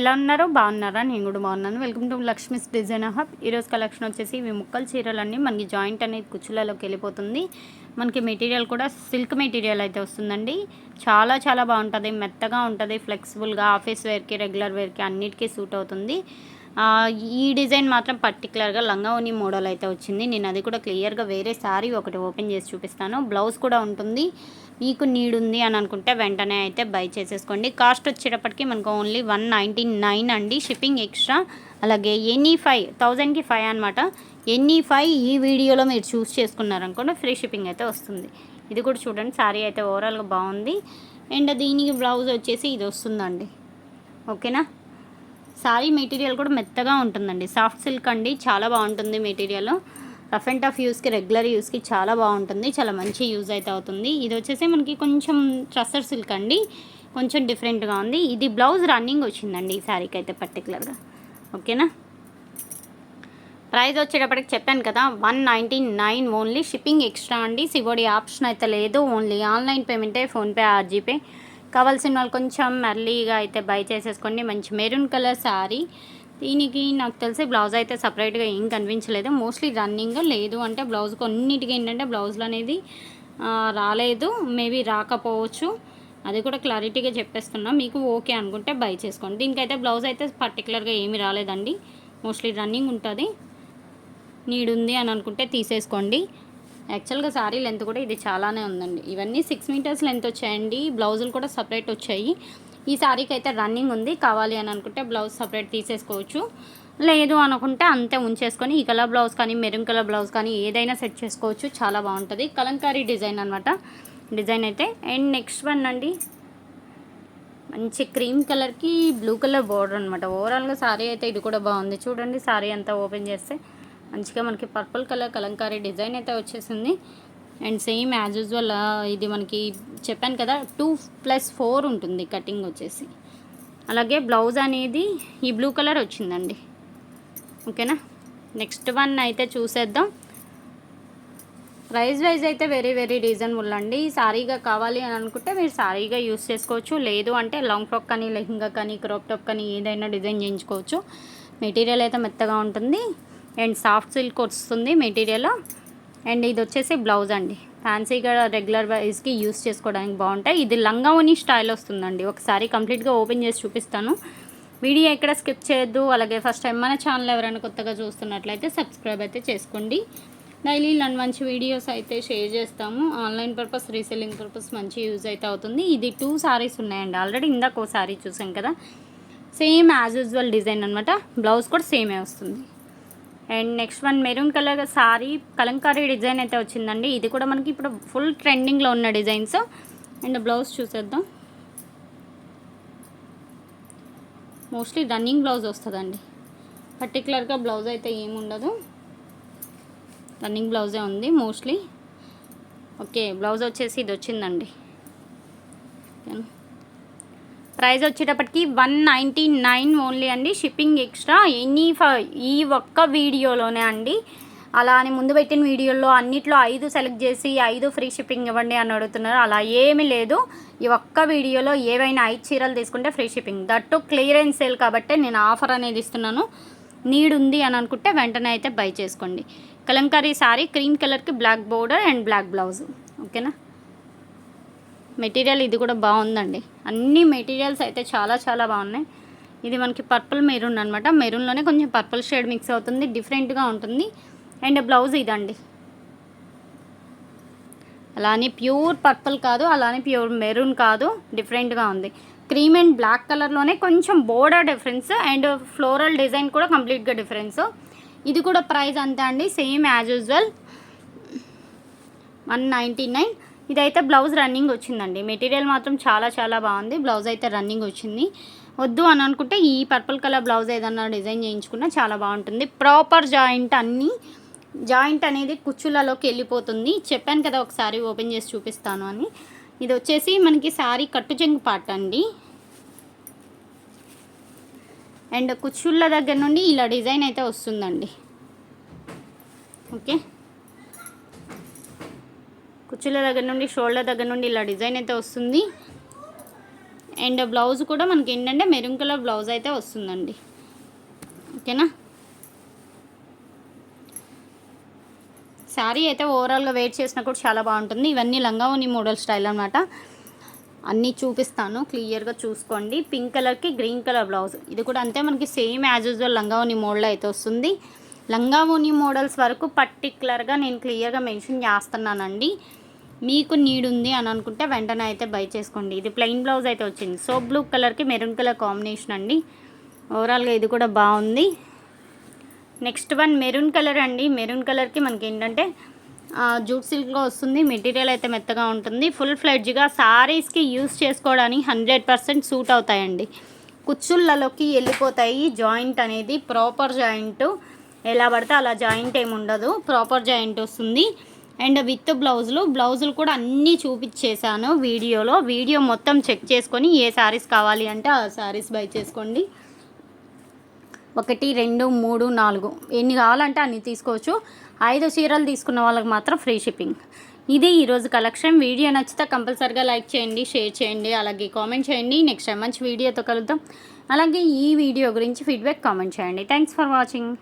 ఎలా ఉన్నారో బాగున్నారా? నేను కూడా బాగున్నాను. Welcome to Lakshmi's design hub ఈరోజు కలెక్షన్ వచ్చేసి ఇవి ముక్కల చీరలన్నీ మనకి జాయింట్ అనేది కుచ్చులలోకి వెళ్ళిపోతుంది. మనకి మెటీరియల్ కూడా సిల్క్ మెటీరియల్ అయితే వస్తుందండి. చాలా చాలా బాగుంటుంది. మెత్తగా ఉంటుంది ఫ్లెక్సిబుల్గా ఆఫీస్ వేర్కి రెగ్యులర్ వేర్కి అన్నిటికీ సూట్ అవుతుంది. ఈ డిజైన్ మాత్రం పర్టికులర్గా లంగావోని మోడల్ అయితే వచ్చింది. నేను అది కూడా క్లియర్గా వేరే శారీ ఒకటి ఓపెన్ చేసి చూపిస్తాను. బ్లౌజ్ కూడా ఉంటుంది. మీకు నీడ్ ఉంది అని అనుకుంటే వెంటనే అయితే బై చేసేసుకోండి. కాస్ట్ వచ్చేటప్పటికి మనకు ఓన్లీ వన్ నైంటీ నైన్ అండి. Shipping extra. అలాగే ఎనీ ఫైవ్ థౌజండ్కి ఫైవ్ అనమాట ఎనీ ఫైవ్ ఈ వీడియోలో మీరు చూస్ చేసుకున్నారనుకోండి ఫ్రీ షిప్పింగ్ అయితే వస్తుంది. ఇది కూడా చూడండి. శారీ అయితే ఓవరాల్గా బాగుంది. అండ్ దీనికి బ్లౌజ్ వచ్చేసి ఇది వస్తుందండి. ఓకేనా? సారీ మెటీరియల్ కూడా మెత్తగా ఉంటుందండి. సాఫ్ట్ సిల్క్ అండి చాలా బాగుంటుంది మెటీరియల్. రఫ్ అండ్ టఫ్ యూస్కి రెగ్యులర్ యూస్కి చాలా బాగుంటుంది చాలా మంచి యూజ్ అయితే అవుతుంది. ఇది వచ్చేసి మనకి కొంచెం ట్రస్సర్ సిల్క్ అండి కొంచెం డిఫరెంట్గా ఉంది. ఇది బ్లౌజ్ రన్నింగ్ వచ్చిందండి ఈ శారీకి అయితే పర్టికులర్గా ఓకేనా? ప్రైస్ వచ్చేటప్పటికి చెప్పాను కదా one ninety nine only. Shipping extra అండి. సివోడి ఆప్షన్ అయితే లేదు. ఓన్లీ ఆన్లైన్ పేమెంటే ఫోన్పే ఆర్జీపే. కావాల్సిన వాళ్ళు కొంచెం ఎర్లీగా అయితే బై చేసేసుకోండి. మంచి మెరూన్ కలర్ శారీ దీనికి నాకు తెలిసి బ్లౌజ్ అయితే సపరేట్గా ఏం కనిపించలేదు. మోస్ట్లీ రన్నింగ్ లేదు అంటే బ్లౌజ్ కొన్నిటికి ఏంటంటే బ్లౌజ్లు అనేది రాలేదు. మేబీ రాకపోవచ్చు. అది కూడా క్లారిటీగా చెప్పేస్తున్నా. మీకు ఓకే అనుకుంటే బై చేసుకోండి. దీనికైతే బ్లౌజ్ అయితే పర్టికులర్గా ఏమీ రాలేదండి. మోస్ట్లీ రన్నింగ్ ఉంటుంది. నీడుంది ఉంది అని అనుకుంటే తీసేసుకోండి. యాక్చువల్గా శారీ లెంత్ కూడా ఇది చాలానే ఉందండి. ఇవన్నీ సిక్స్ మీటర్స్ లెంత్ వచ్చాయండి. బ్లౌజులు కూడా సపరేట్ వచ్చాయి. ఈ శారీకి అయితే రన్నింగ్ ఉంది. కావాలి అని అనుకుంటే బ్లౌజ్ సపరేట్ తీసేసుకోవచ్చు. లేదు అనుకుంటే అంతే ఉంచేసుకొని ఈ కలర్ బ్లౌజ్ కానీ మెరూన్ కలర్ బ్లౌజ్ కానీ ఏదైనా సెట్ చేసుకోవచ్చు. చాలా బాగుంటుంది. కలంకారీ డిజైన్ అనమాట డిజైన్ అయితే అండ్ నెక్స్ట్ వన్ అండి. మంచి క్రీమ్ కలర్కి బ్లూ కలర్ బోర్డర్ అనమాట ఓవరాల్గా శారీ అయితే ఇది కూడా బాగుంది. చూడండి శారీ అంతా ఓపెన్ చేస్తే. మంచిగా మనకి పర్పుల్ కలర్ కలంకారీ డిజైన్ అయితే వచ్చేసింది. అండ్ సేమ్ యాజ్ యూజువల్ ఇది మనకి చెప్పాను కదా టూ ప్లస్ ఫోర్ ఉంటుంది కటింగ్ వచ్చేసి. అలాగే బ్లౌజ్ అనేది ఈ బ్లూ కలర్ వచ్చిందండి. ఓకేనా? నెక్స్ట్ వన్ అయితే చూసేద్దాం. ప్రైస్ వైజ్ అయితే వెరీ వెరీ రీజనబుల్ అండి. సారీగా కావాలి అని అనుకుంటే మీరు సారీగా యూస్ చేసుకోవచ్చు. లేదు అంటే లాంగ్ ఫ్రాక్ కానీ లెహంగా కానీ క్రాప్ టాప్ కానీ ఏదైనా డిజైన్ చేయించుకోవచ్చు. మెటీరియల్ అయితే మెత్తగా ఉంటుంది. అండ్ సాఫ్ట్ సిల్క్ వస్తుంది మెటీరియల్. అండ్ ఇది వచ్చేసి బ్లౌజ్ అండి. ఫ్యాన్సీగా రెగ్యులర్ వైజ్కి యూస్ చేసుకోవడానికి బాగుంటాయి. ఇది లంగావని స్టైల్ వస్తుందండి. ఒకసారి కంప్లీట్గా ఓపెన్ చేసి చూపిస్తాను. వీడియో ఎక్కడ స్కిప్ చేయొద్దు. అలాగే ఫస్ట్ టైం మన ఛానల్ ఎవరైనా కొత్తగా చూస్తున్నట్లయితే సబ్స్క్రైబ్ అయితే చేసుకోండి. డైలీ ఇలాంటి మంచి వీడియోస్ అయితే షేర్ చేస్తాము. ఆన్లైన్ పర్పస్ రీసెల్లింగ్ పర్పస్ మంచి యూజ్ అయితే అవుతుంది. ఇది టూ సారీస్ ఉన్నాయండి. ఆల్రెడీ ఇందాక ఓ సారీ చూసాం కదా. సేమ్ యాజ్ యూజువల్ డిజైన్ అనమాట బ్లౌజ్ కూడా సేమే వస్తుంది. And next one maroon colour sari kalamkari design అయితే వచ్చిందండి. ఇది కూడా మనకి ఇప్పుడు ఫుల్ ట్రెండింగ్లో ఉన్న డిజైన్స్. అండ్ బ్లౌజ్ చూసేద్దాం. మోస్ట్లీ రన్నింగ్ బ్లౌజ్ వస్తుందండి. పర్టికులర్గా బ్లౌజ్ అయితే ఏముండదు రన్నింగ్ బ్లౌజే ఉంది మోస్ట్లీ ఓకే బ్లౌజ్ వచ్చేసి ఇది వచ్చిందండి. ఓకేనా ప్రైస్ వచ్చేటప్పటికి వన్ నైంటీ నైన్ ఓన్లీ అండి. షిప్పింగ్ ఎక్స్ట్రా ఎనీ ఫ ఈ ఒక్క వీడియోలోనే అండి. అలా అని ముందు పెట్టిన వీడియోలో అన్నిట్లో ఐదు సెలెక్ట్ చేసి ఐదు ఫ్రీ షిప్పింగ్ ఇవ్వండి అని అడుగుతున్నారు. అలా ఏమీ లేదు. ఈ ఒక్క వీడియోలో ఏవైనా ఐదు చీరలు తీసుకుంటే free shipping. That clearance sale కాబట్టి నేను ఆఫర్ అనేది ఇస్తున్నాను. నీడ్ ఉంది అని అనుకుంటే వెంటనే అయితే బై చేసుకోండి. కలంకారీ సారీ క్రీమ్ కలర్కి black border and black blouse. ఓకేనా? మెటీరియల్ ఇది కూడా బాగుందండి. అన్ని మెటీరియల్స్ అయితే చాలా చాలా బాగున్నాయి. ఇది మనకి పర్పుల్ మెరూన్ అనమాట మెరూన్లోనే కొంచెం పర్పుల్ షేడ్ మిక్స్ అవుతుంది డిఫరెంట్గా ఉంటుంది. అండ్ బ్లౌజ్ ఇదండి. అలానే ప్యూర్ పర్పుల్ కాదు అలానే ప్యూర్ మెరూన్ కాదు డిఫరెంట్గా ఉంది. క్రీమ్ అండ్ బ్లాక్ కలర్లోనే కొంచెం border difference and floral design కూడా కంప్లీట్గా డిఫరెన్స్. ఇది కూడా ప్రైస్ అంతే అండి same as usual. One ninety nine. ఇదైతే బ్లౌజ్ రన్నింగ్ వచ్చిందండి. మెటీరియల్ మాత్రం చాలా చాలా బాగుంది. బ్లౌజ్ అయితే రన్నింగ్ వచ్చింది. వద్దు అని అనుకుంటే ఈ పర్పుల్ కలర్ బ్లౌజ్ ఏదన్నా డిజైన్ చేయించుకున్నా చాలా బాగుంటుంది. ప్రాపర్ జాయింట్ అన్నీ జాయింట్ అనేది కుచ్చులలోకి వెళ్ళిపోతుంది. చెప్పాను కదా ఒకసారి ఓపెన్ చేసి చూపిస్తాను అని. ఇది వచ్చేసి మనకి శారీ కట్టు చెంగు పాట అండి. అండ్ కుచ్చుళ్ళ దగ్గర నుండి ఇలా డిజైన్ అయితే వస్తుందండి. ఓకే. కుర్చీల దగ్గర నుండి షోల్డర్ దగ్గర నుండి ఇలా డిజైన్ అయితే వస్తుంది. అండ్ బ్లౌజ్ కూడా మనకి ఏంటంటే మెరూన్ కలర్ బ్లౌజ్ అయితే వస్తుందండి. ఓకేనా? శారీ అయితే ఓవరాల్గా వెయిట్ చేసినా కూడా చాలా బాగుంటుంది. ఇవన్నీ లంగావోని మోడల్ స్టైల్ అనమాట అన్నీ చూపిస్తాను. క్లియర్గా చూసుకోండి. పింక్ కలర్కి గ్రీన్ కలర్ బ్లౌజ్. ఇది కూడా అంతే మనకి సేమ్ యాజ్ యూజువల్ లంగావోని మోడల్ అయితే వస్తుంది. లంగావోని మోడల్స్ వరకు పర్టికులర్గా నేను క్లియర్గా మెన్షన్ చేస్తున్నానండి. మీకు నీడ్ ఉంది అని అనుకుంటే వెంటనే అయితే బై చేసుకోండి. ఇది ప్లెయిన్ బ్లౌజ్ అయితే వచ్చింది. సో బ్లూ కలర్కి మెరూన్ కలర్ కాంబినేషన్ అండి. ఓవరాల్గా ఇది కూడా బాగుంది. నెక్స్ట్ వన్ మెరూన్ కలర్ అండి. మెరూన్ కలర్కి మనకి ఏంటంటే జూట్ సిల్క్గా వస్తుంది. మెటీరియల్ అయితే మెత్తగా ఉంటుంది. ఫుల్ ఫ్లెడ్జ్గా సారీస్కి యూస్ చేసుకోవడానికి హండ్రెడ్ పర్సెంట్ సూట్ అవుతాయండి. కుచ్చుళ్ళలోకి వెళ్ళిపోతాయి. జాయింట్ అనేది ప్రాపర్ జాయింట్ ఎలా పడితే అలా జాయింట్ ఏమి ఉండదు. ప్రాపర్ జాయింట్ వస్తుంది. అండ్ విత్ బ్లౌజులు బ్లౌజులు కూడా అన్నీ చూపించేశాను వీడియోలో. వీడియో మొత్తం చెక్ చేసుకొని ఏ శారీస్ కావాలి అంటే ఆ శారీస్ బై చేసుకోండి. ఒకటి రెండు మూడు నాలుగు. ఎన్ని కావాలంటే అన్ని తీసుకోవచ్చు. ఐదు చీరలు తీసుకున్న వాళ్ళకి మాత్రం ఫ్రీ షిప్పింగ్. ఇది ఈరోజు కలెక్షన్. వీడియో నచ్చితే కంపల్సరిగా లైక్ చేయండి షేర్ చేయండి అలాగే కామెంట్ చేయండి. నెక్స్ట్ టైం మంచి వీడియోతో కలుద్దాం. అలాగే ఈ వీడియో గురించి ఫీడ్బ్యాక్ కామెంట్ చేయండి. Thanks for watching.